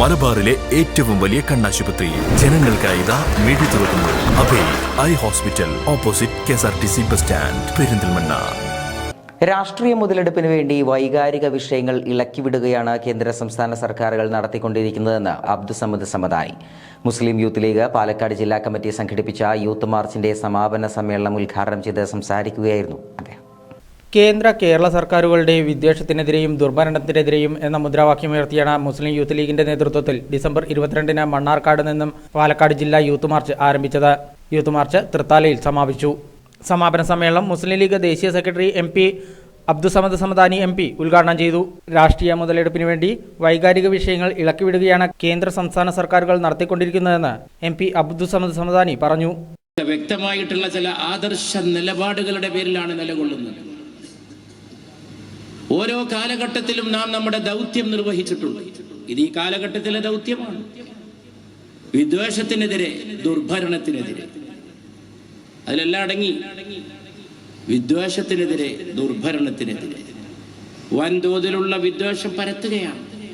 മലബാറിലെ ഏറ്റവും വലിയ കണ്ണാശുപത്രി. ജനങ്ങൾക്കായി ഇതാ മിഴി തുറക്കുന്നു. Abhay eye hospital opposite K S R T C bus stand Perinthalmanna. രാഷ്ട്രീയ മുതലെടുപ്പിന് വേണ്ടി വൈകാരിക വിഷയങ്ങൾ ഇളക്കിവിടുകയാണ് കേന്ദ്ര സംസ്ഥാന സർക്കാരുകൾ നടത്തിക്കൊണ്ടിരിക്കുന്നതെന്ന് Abdussamad സമദായി. Muslim youth league Palakkad ജില്ലാ കമ്മിറ്റി സംഘടിപ്പിച്ച യൂത്ത് മാർച്ചിന്റെ സമാപന സമ്മേളനം ഉദ്ഘാടനം ചെയ്ത് സംസാരിക്കുകയായിരുന്നു അദ്ദേഹം. കേന്ദ്ര കേരള സർക്കാരുകളുടെ വിദ്വേഷത്തിനെതിരെയും ദുർഭരണത്തിനെതിരെയും എന്ന മുദ്രാവാക്യമുയർത്തിയാണ് മുസ്ലിം യൂത്ത് ലീഗിന്റെ നേതൃത്വത്തിൽ ഡിസംബർ ഇരുപത്തിരണ്ടിന് മണ്ണാർക്കാട് നിന്നും പാലക്കാട് ജില്ലാ യൂത്ത് മാർച്ച് ആരംഭിച്ചത്. യൂത്ത് മാർച്ച് തൃത്താലയിൽ സമാപിച്ചു. സമാപന സമ്മേളനം മുസ്ലിം ലീഗ് ദേശീയ secretary M P Abdussamad Samadani M P ഉദ്ഘാടനം ചെയ്തു. രാഷ്ട്രീയ മുതലെടുപ്പിന് വേണ്ടി വൈകാരിക വിഷയങ്ങൾ ഇളക്കിവിടുകയാണ് കേന്ദ്ര സംസ്ഥാന സർക്കാരുകൾ നടത്തിക്കൊണ്ടിരിക്കുന്നതെന്ന് എം പി അബ്ദുസമദ് സമദാനി പറഞ്ഞു. വ്യക്തമായിട്ടുള്ള ചില ആദർശ നിലപാടുകളുടെ പേരിലാണ് നിലകൊള്ളുന്നത്. ഓരോ കാലഘട്ടത്തിലും നാം നമ്മുടെ ദൗത്യം നിർവഹിച്ചിട്ടുണ്ട്. ഇത് ഈ കാലഘട്ടത്തിലെ ദൗത്യമാണ്. വിദ്വേഷത്തിനെതിരെ ദുർഭരണത്തിനെതിരെ. അതിലെല്ലാം അടങ്ങി. വിദ്വേഷത്തിനെതിരെ ദുർഭരണത്തിനെതിരെ. വൻതോതിലുള്ള വിദ്വേഷം പരത്തുകയാണ്.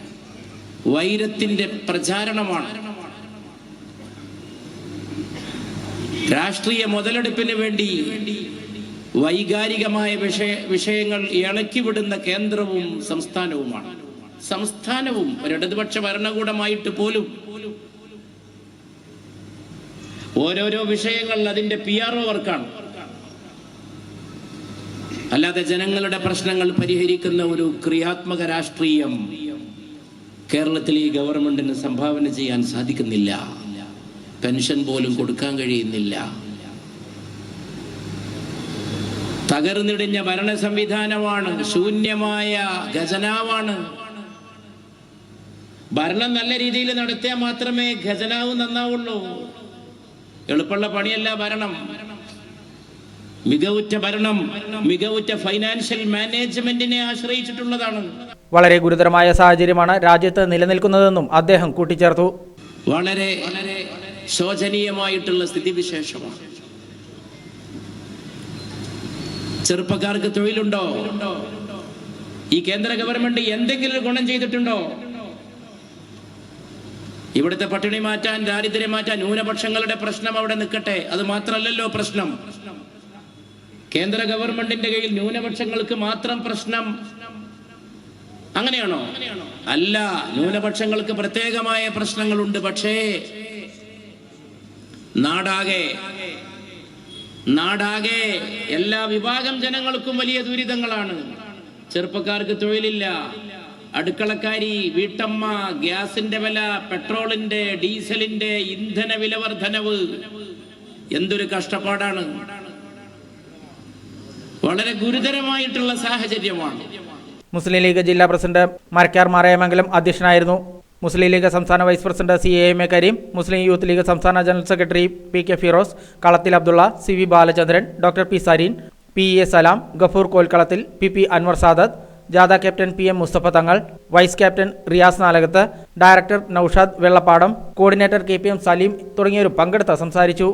വൈരത്തിന്റെ പ്രചാരണമാണ്. രാഷ്ട്രീയ മുതലെടുപ്പിന് വേണ്ടി വൈകാരികമായ വിഷയ വിഷയങ്ങൾ ഇളക്കിവിടുന്ന കേന്ദ്രവും സംസ്ഥാനവുമാണ്. സംസ്ഥാനവും ഒരിടതുപക്ഷ ഭരണകൂടമായിട്ട് പോലും ഓരോരോ വിഷയങ്ങൾ അതിന്റെ പി ആർ ഒ വർക്കാണ്. അല്ലാതെ ജനങ്ങളുടെ പ്രശ്നങ്ങൾ പരിഹരിക്കുന്ന ഒരു ക്രിയാത്മക രാഷ്ട്രീയം കേരളത്തിൽ ഈ ഗവൺമെന്റിന് സംഭാവന ചെയ്യാൻ സാധിക്കുന്നില്ല. പെൻഷൻ പോലും കൊടുക്കാൻ കഴിയുന്നില്ല. തകർന്നിടിഞ്ഞ ഭരണ സംവിധാനമാണ് ശൂന്യമായ ഖജനാവാണ്. ഭരണം നല്ല രീതിയിൽ നടത്തിയാൽ മാത്രമേ ഖജനാവ് നന്നാവുള്ളൂ. എളുപ്പമുള്ള പണിയല്ല ഭരണം. മികവുറ്റ ഭരണം മികവുറ്റ ഫൈനാൻഷ്യൽ മാനേജ്മെന്റിനെ ആശ്രയിച്ചിട്ടുള്ളതാണ്. വളരെ ഗുരുതരമായ സാഹചര്യമാണ് രാജ്യത്ത് നിലനിൽക്കുന്നതെന്നും അദ്ദേഹം കൂട്ടിച്ചേർത്തു. വളരെ ശോചനീയമായിട്ടുള്ള സ്ഥിതിവിശേഷമാണ്. ചെറുപ്പക്കാർക്ക് തൊഴിലുണ്ടോ? ഈ കേന്ദ്ര ഗവൺമെന്റ് എന്തെങ്കിലും ഗുണം ചെയ്തിട്ടുണ്ടോ? ഇവിടുത്തെ പട്ടിണി മാറ്റാൻ ദാരിദ്ര്യം മാറ്റാൻ ന്യൂനപക്ഷങ്ങളുടെ പ്രശ്നം അവിടെ നിൽക്കട്ടെ. അത് മാത്രമല്ലല്ലോ പ്രശ്നം. കേന്ദ്ര ഗവൺമെന്റിന്റെ കയ്യിൽ ന്യൂനപക്ഷങ്ങൾക്ക് മാത്രം പ്രശ്നം. അങ്ങനെയാണോ? അല്ല ന്യൂനപക്ഷങ്ങൾക്ക് പ്രത്യേകമായ പ്രശ്നങ്ങളുണ്ട്. പക്ഷേ നാടാകെ നാടാകെ എല്ലാ വിഭാഗം ജനങ്ങൾക്കും വലിയ ദുരിതങ്ങളാണ്. ചെറുപ്പക്കാർക്ക് തൊഴിലില്ല. അടുക്കളക്കാരി വീട്ടമ്മ ഗ്യാസിന്റെ വില പെട്രോളിന്റെ ഡീസലിന്റെ ഇന്ധന വില വർധനവ് എന്തൊരു കഷ്ടപ്പാടാണ്. വളരെ ഗുരുതരമായിട്ടുള്ള സാഹചര്യമാണ്. മുസ്ലിം ലീഗ് ജില്ലാ പ്രസിഡന്റ് മരക്കാർ മാറയമംഗലം അധ്യക്ഷനായിരുന്നു. മുസ്ലിം ലീഗ് സംസ്ഥാന vice president C A M A Kareem Muslim youth league സംസ്ഥാന general secretary P K Firos Kalathil Abdulla C V Balachandran doctor P Sarin P A Salam Gafoor Kolkalathil P P Anwar Sadath ജാഥ captain P M Mustafa Thangal vice captain Riyas Nalakath director Noushad Vellappadam coordinator K P M Saleem തുടങ്ങിയവരും പങ്കെടുത്ത് സംസാരിച്ചു.